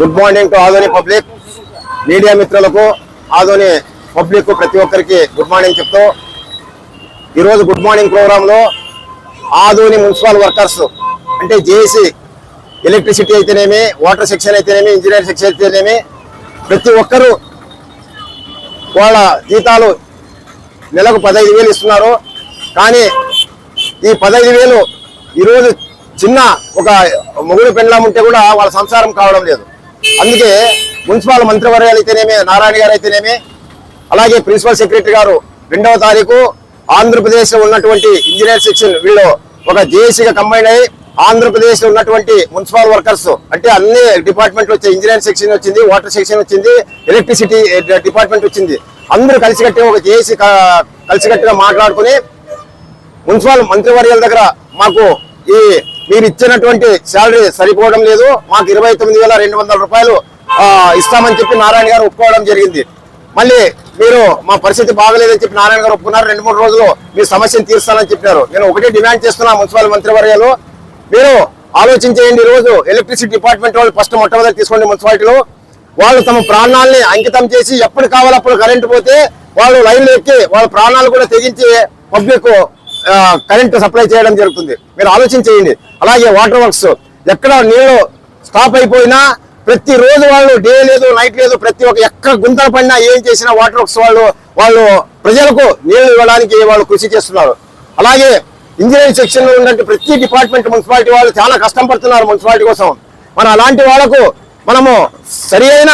Good morning to Adoni public. Media మిత్రులకు Adoni public ప్రతి ఒక్కరికి గుడ్ మార్నింగ్ చెప్తూ ఈరోజు గుడ్ మార్నింగ్ ప్రోగ్రాంలో ఆదోని మున్సిపల్ వర్కర్స్ అంటే జేఏసీ ఎలక్ట్రిసిటీ అయితేనేమి వాటర్ సెక్షన్ అయితేనేమి ఇంజనీరింగ్ సెక్షన్ అయితేనేమి ప్రతి ఒక్కరూ వాళ్ళ జీతాలు నెలకు పదహైదు వేలు ఇస్తున్నారు. కానీ ఈ పదహైదు వేలు ఈరోజు చిన్న ఒక మొగుడు పెండ్లాం ఉంటే కూడా వాళ్ళ సంసారం కావడం లేదు. అందుకే మున్సిపల్ మంత్రివర్యాలు అయితేనేమి నారాయణ గారు అయితేనేమి అలాగే ప్రిన్సిపల్ సెక్రటరీ గారు రెండవ తారీఖు ఆంధ్రప్రదేశ్లో ఉన్నటువంటి ఇంజనీర్ సెక్షన్ వీళ్ళు ఒక జేఏసీగా కంబైన్ అయ్యి ఆంధ్రప్రదేశ్లో ఉన్నటువంటి మున్సిపల్ వర్కర్స్ అంటే అన్ని డిపార్ట్మెంట్లు వచ్చాయి. ఇంజనీరింగ్ సెక్షన్ వచ్చింది వాటర్ సెక్షన్ వచ్చింది ఎలక్ట్రిసిటీ డిపార్ట్మెంట్ వచ్చింది. అందరూ కలిసికట్టి ఒక జేఏసీ కలిసికట్టుగా మాట్లాడుకుని మున్సిపల్ మంత్రివర్యాల దగ్గర మాకు ఈ మీరు ఇచ్చినటువంటి శాలరీ సరిపోవడం లేదు మాకు ఇరవై తొమ్మిది వేల రెండు వందల రూపాయలు ఇస్తామని చెప్పి నారాయణ గారు ఒప్పుకోవడం జరిగింది. మళ్ళీ మీరు మా పరిస్థితి బాగలేదని చెప్పి నారాయణ గారు ఒప్పుకున్నారు. రెండు మూడు రోజులు మీ సమస్యను తీరుస్తానని చెప్పారు నేను ఒకటే డిమాండ్ చేస్తున్నా మున్సిపల్ మంత్రివర్యాలు. మీరు ఆలోచించేయండి ఈ రోజు ఎలక్ట్రిసిటీ డిపార్ట్మెంట్ వాళ్ళు ఫస్ట్ మొట్టమొదటి తీసుకోండి మున్సిపాలిటీలో. వాళ్ళు తమ ప్రాణాలని అంకితం చేసి ఎప్పుడు కావాలప్పుడు కరెంటు పోతే వాళ్ళు లైన్లు ఎక్కి వాళ్ళ ప్రాణాలు కూడా తెగించి పబ్లిక్ కరెంటు సప్లై చేయడం జరుగుతుంది. మీరు ఆలోచన చేయండి అలాగే వాటర్ వర్క్స్ ఎక్కడ నీళ్ళు స్టాప్ అయిపోయినా ప్రతి రోజు వాళ్ళు డే లేదు నైట్ లేదు ప్రతి ఒక్క ఎక్కడ గుంతల పడినా ఏం చేసినా వాటర్ వర్క్స్ వాళ్ళు వాళ్ళు ప్రజలకు నీళ్ళు ఇవ్వడానికి వాళ్ళు కృషి చేస్తున్నారు. అలాగే ఇంజనీరింగ్ సెక్షన్లో ఉన్నటువంటి ప్రతి డిపార్ట్మెంట్ మున్సిపాలిటీ వాళ్ళు చాలా కష్టం పడుతున్నారు మున్సిపాలిటీ కోసం. మన అలాంటి వాళ్ళకు మనము సరి అయిన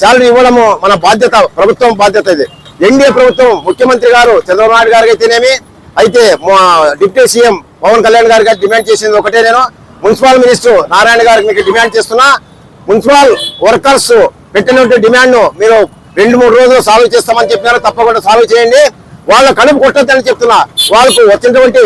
శాలరీ ఇవ్వడము మన బాధ్యత ప్రభుత్వం బాధ్యత ఇది. ఎన్డీఏ ప్రభుత్వం ముఖ్యమంత్రి గారు చంద్రబాబు నాయుడు గారికి అయితేనేమి అయితే మా డిప్యూటీ సీఎం పవన్ కళ్యాణ్ గారికి డిమాండ్ చేసింది ఒకటే నేను. మున్సిపల్ మినిస్టర్ నారాయణ గారికి మీకు డిమాండ్ చేస్తున్నా. మున్సిపల్ వర్కర్స్ పెట్టినటువంటి డిమాండ్ను మీరు రెండు మూడు రోజులు సాల్వ్ చేస్తామని చెప్పినారు. తప్పకుండా సాల్వ్ చేయండి. వాళ్ళ కడుపు కొట్టద్దని చెప్తున్నా. వాళ్ళకు వచ్చినటువంటి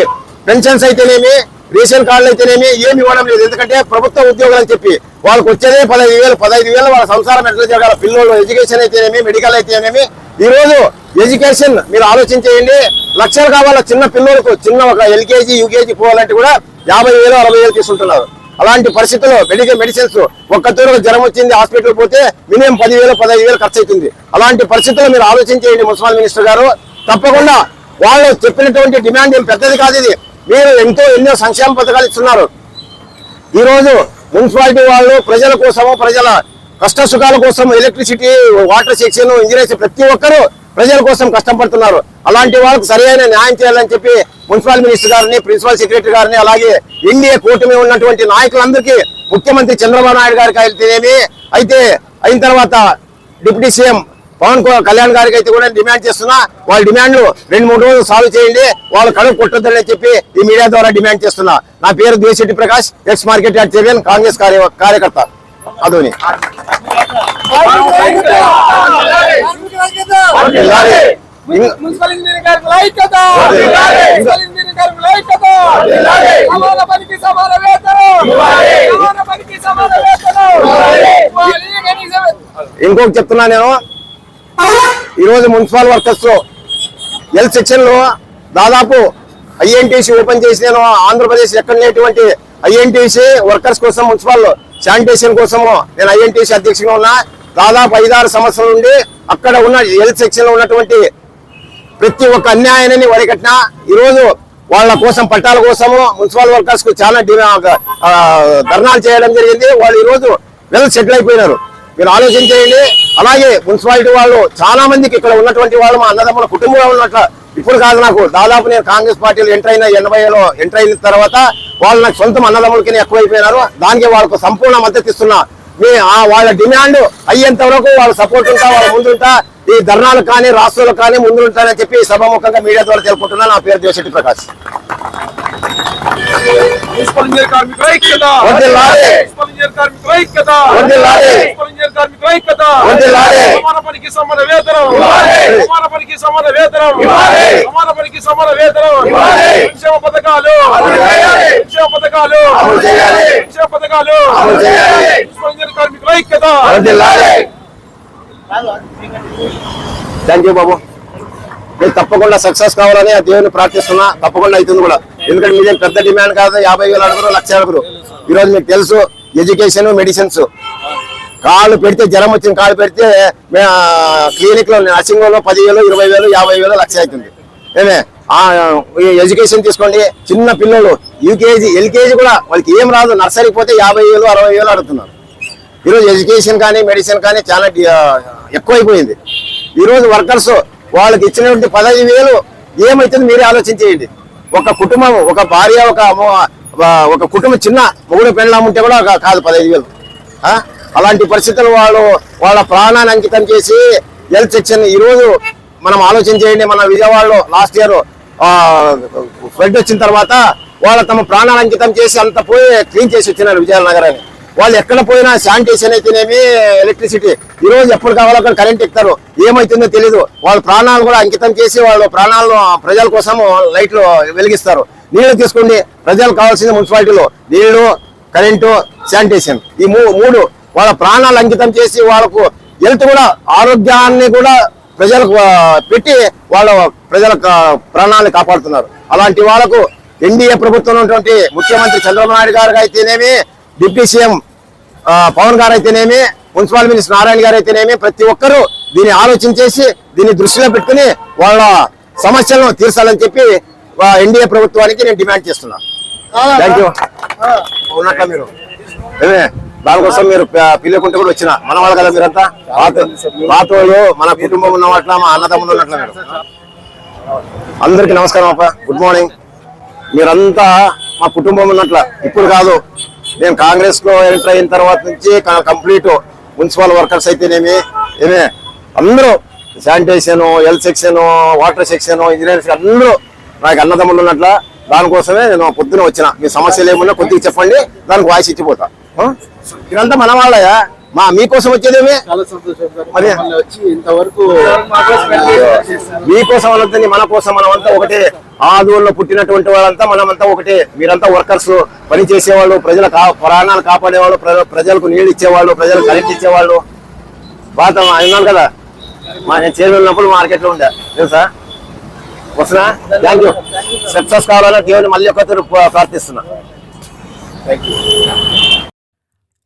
పెన్షన్స్ అయితేనేమి రేషన్ కార్డులు అయితేనేమి ఏమి ఇవ్వడం లేదు. ఎందుకంటే ప్రభుత్వ ఉద్యోగులు అని చెప్పి వాళ్ళకి వచ్చేదే పదహైదు వేలు పదహైదు వేలు వాళ్ళ సంసారం ఎట్లా జరగాల? పిల్లలు ఎడ్యుకేషన్ అయితేనేమి మెడికల్ అయితేనేమి. ఈ రోజు ఎడ్యుకేషన్ మీరు ఆలోచించేయండి. లక్షలు కావాల చిన్న పిల్లలకు? చిన్న ఒక ఎల్కేజీ యూకేజీ పోవాలంటే కూడా యాభై వేలు అరవై వేలు తీసుకుంటున్నారు. అలాంటి పరిస్థితుల్లో మెడికల్ మెడిసిన్స్ ఒక్క తూరు జ్వరం వచ్చింది హాస్పిటల్ పోతే మినిమం పదివేలు పదహైదు వేలు ఖర్చు అవుతుంది అలాంటి పరిస్థితుల్లో మీరు ఆలోచించేయండి మున్సిపల్ మినిస్టర్ గారు. తప్పకుండా వాళ్ళు చెప్పినటువంటి డిమాండ్ ఏం పెద్దది కాదు ఇది. మీరు ఎంతో ఎన్నో సంక్షేమ పథకాలు ఇస్తున్నారు. ఈరోజు మున్సిపాలిటీ వాళ్ళు ప్రజల కోసము ప్రజల కష్ట సుఖాల కోసం ఎలక్ట్రిసిటీ వాటర్ సెక్షన్ ఇంజనీర్స్ ప్రతి ఒక్కరూ ప్రజల కోసం కష్టపడుతున్నారు. అలాంటి వాళ్ళకు సరైన న్యాయం చేయాలని చెప్పి మున్సిపల్ మినిస్టర్ గారిని ప్రిన్సిపల్ సెక్రటరీ గారిని అలాగే ఎన్డీఏ కూటమి ఉన్నటువంటి నాయకులందరికీ ముఖ్యమంత్రి చంద్రబాబు నాయుడు గారికి అయితేనేమి అయితే అయిన తర్వాత డిప్యూటీ సీఎం పవన్ కళ్యాణ్ గారికి అయితే కూడా డిమాండ్ చేస్తున్నా. వాళ్ళ డిమాండ్లు రెండు మూడు రోజులు సాల్వ్ చేయండి. వాళ్ళు కడుపు కొట్టొద్దని చెప్పి ఈ మీడియా ద్వారా డిమాండ్ చేస్తున్నా. నా పేరు Dwesetti Prakash ex market yard chairman Congress కార్యకర్త. అదోని ఇం- మున్సిపల్ ఇంజనీరింగ్ గారికి లైక్యత వర్ధిల్లాలి. మున్సిపల్ ఇంజనీరింగ్ గారికి లైక్యత వర్ధిల్లాలి. సమాన పనికి సమాన వేతనం ఇవ్వాలి. సమాన పనికి సమాన వేతనం ఇవ్వాలి. ఇవ్వాలి. కనీసం ఇంకొకటి చెప్తున్నా నేను ఈరోజు మున్సిపల్ వర్కర్స్ ఎల్ సెక్షన్లో దాదాపు ఐఎన్టీసీ ఓపెన్ చేసి నేను ఆంధ్రప్రదేశ్ ఎక్కడ లేనటువంటి ఐఎన్టీసీ వర్కర్స్ కోసం మున్సిపల్ శానిటేషన్ కోసము నేను ఐఎన్టీసీ అధ్యక్షుగా ఉన్నా. దాదాపు ఐదారు సంవత్సరాల నుండి అక్కడ ఉన్న ఎల్ సెక్షన్లో ఉన్నటువంటి ప్రతి ఒక్క అన్యాయాన్ని వరికట్టిన. ఈరోజు వాళ్ళ కోసం పట్టాల కోసము మున్సిపల్ వర్కర్స్కు చాలా ధర్నాలు చేయడం జరిగింది. వాళ్ళు ఈరోజు వెల్ సెటిల్ అయిపోయినారు. మీరు ఆలోచన చేయండి. అలాగే మున్సిపాలిటీ వాళ్ళు చాలా మందికి ఇక్కడ ఉన్నటువంటి వాళ్ళు మా అన్నదమ్ముల కుటుంబంలో ఉన్నట్ల ఇప్పుడు కాదు నాకు. దాదాపు నేను కాంగ్రెస్ పార్టీలో ఎంటర్ అయిన ఎనభైలో ఎంటర్ అయిన తర్వాత వాళ్ళు నాకు సొంతం అన్నదమ్ములకి ఎక్కువైపోయినారు. దానికి వాళ్ళకు సంపూర్ణ మద్దతు ఇస్తున్నా. మీ ఆ వాళ్ళ డిమాండ్ అయ్యేంత వరకు వాళ్ళ సపోర్ట్ ఉంటా వాళ్ళ ముందుంటా. ఈ ధర్నాలు కానీ రాష్ట్రాలు కానీ ముందు ఉంటానని చెప్పి సభాముఖంగా మీడియా ద్వారా తెలుపుకుంటున్నా. నా పేరు దేవశెట్టి ప్రకాష్. కార్మికుల ఐక్యత. కార్మికుల ఐక్యత. సమాన పనికి సమాన వేతనం. ఇవ్వాలి. సమాన పనికి సమాన వేతనం. ఇవ్వాలి. సమాన పనికి సమాన వేతనం ఇవ్వాలి. సంక్షేమ పథకాలు. సంక్షేమ పథకాలు. సంక్షేమ కార్మికుల ఐక్యత. థ్యాంక్ యూ బాబు. మీరు తప్పకుండా సక్సెస్ కావాలని ఆ దేవుని ప్రార్థిస్తున్నా. తప్పకుండా అవుతుంది కూడా. ఎందుకంటే మీదేం పెద్ద డిమాండ్ కాదు. యాభై వేలు అడుగురు లక్ష అడుగురు ఈరోజు మీకు తెలుసు ఎడ్యుకేషన్ మెడిసిన్స్ కాళ్ళు పెడితే జ్వరం వచ్చిన కాళ్ళు పెడితే క్లినిక్లో నర్సింగ్లో పదివేలు ఇరవై వేలు యాభై వేలు లక్ష అవుతుంది. ఏమే? ఆ ఎడ్యుకేషన్ తీసుకోండి. చిన్న పిల్లలు యూకేజీ ఎల్కేజీ కూడా వాళ్ళకి ఏం రాదు. నర్సరీ పోతే యాభై వేలు అరవై వేలు అడుగుతున్నారు. ఈరోజు ఎడ్యుకేషన్ కానీ మెడిసిన్ కానీ చాలా ఎక్కువైపోయింది. ఈరోజు వర్కర్స్ వాళ్ళకి ఇచ్చినటువంటి పదహైదు వేలు ఏమవుతుంది మీరే ఆలోచించేయండి. ఒక కుటుంబం ఒక భార్య ఒక ఒక- కుటుంబం చిన్న మొగుడు పెళ్ళాం ఉంటే కూడా కాదు పదహైదు వేలు. అలాంటి పరిస్థితులు వాళ్ళు వాళ్ళ ప్రాణాన్ని అంకితం చేసి హెల్త్ సెక్షన్ ఈరోజు మనం ఆలోచన చేయండి మన విజయవాడలో లాస్ట్ ఇయర్ ఫ్లడ్ వచ్చిన తర్వాత వాళ్ళు తమ ప్రాణాలు అంకితం చేసి అంత పోయి క్లీన్ చేసి వచ్చినారు విజయనగరాన్ని వాళ్ళు ఎక్కడ పోయినా శానిటేషన్ అయితేనేమి ఎలక్ట్రిసిటీ ఈరోజు ఎప్పుడు కావాలో అక్కడ కరెంట్ ఎక్కుతారు. ఏమైతుందో తెలియదు వాళ్ళ ప్రాణాలు కూడా అంకితం చేసి వాళ్ళు ప్రాణాలను ప్రజల కోసం లైట్లు వెలిగిస్తారు. నీళ్ళు తీసుకోండి. ప్రజలకు కావాల్సింది మున్సిపాలిటీలో నీళ్ళు కరెంటు శానిటేషన్ ఈ మూడు వాళ్ళ ప్రాణాలు అంకితం చేసి వాళ్ళకు హెల్త్ కూడా ఆరోగ్యాన్ని కూడా ప్రజలకు పెట్టి వాళ్ళ ప్రజల ప్రాణాలను కాపాడుతున్నారు. అలాంటి వాళ్ళకు ఎన్డీఏ ప్రభుత్వంలో ఉన్నటువంటి ముఖ్యమంత్రి చంద్రబాబు నాయుడు గారు అయితేనేమి డిప్యూటీ సీఎం పవన్ గారు అయితేనేమి మున్సిపల్ మినిస్టర్ నారాయణ గారు అయితేనేమి ప్రతి ఒక్కరూ దీన్ని ఆలోచన చేసి దీన్ని దృష్టిలో పెట్టుకుని వాళ్ళ సమస్యలను తీర్చాలని చెప్పి ఎన్డీఏ ప్రభుత్వానికి నేను డిమాండ్ చేస్తున్నాను. థ్యాంక్ యూ మీరు. ఏమే? దానికోసం మీరు పిల్లకుంటే కూడా వచ్చిన మన వాళ్ళు కదా మీరంతా? పాత వాళ్ళు మన కుటుంబం ఉన్నట్ల మా అన్నదమ్ములు ఉన్నట్ల మీరు. అందరికీ నమస్కారం అప్ప. గుడ్ మార్నింగ్ మీరంతా మా కుటుంబం ఉన్నట్ల. ఇప్పుడు కాదు నేను కాంగ్రెస్లో ఎంటర్ అయిన తర్వాత నుంచి కంప్లీట్ మున్సిపల్ వర్కర్స్ అయితేనేమి ఏమే అందరూ sanitation health section water section engineers అందరూ నాకు అన్నదమ్ములు ఉన్నట్ల. దానికోసమే నేను పొద్దున వచ్చిన. మీ సమస్యలు ఏమున్నా కొద్దిగా చెప్పండి దానికి వాయిస్ ఇచ్చిపోతా. ఇదంతా మన వాళ్ళయా? మా మీకోసం వచ్చేదేమి? మరి- ఇంతవరకు మీకోసం అనంతని మన కోసం మనం అంతా ఒకటే ఆదూరులో పుట్టినటువంటి వాళ్ళంతా మనమంతా ఒకటే. మీరంతా వర్కర్స్ పని చేసేవాళ్ళు ప్రజల కా- ప్రాణాలు కాపాడేవాళ్ళు ప్ర- ప్రజలకు నీళ్ళు ఇచ్చేవాళ్ళు ప్రజలకు కరెంట్ ఇచ్చేవాళ్ళు. బాత విన్నాను కదా. మా నేను చేరు ఉన్నప్పుడు మార్కెట్లో ఉండే తెలుసా వస్తున్నా? థ్యాంక్ యూ సక్సెస్ కావాలని దేవుని మళ్ళీ ఒకసారి ప్రార్థిస్తున్నా.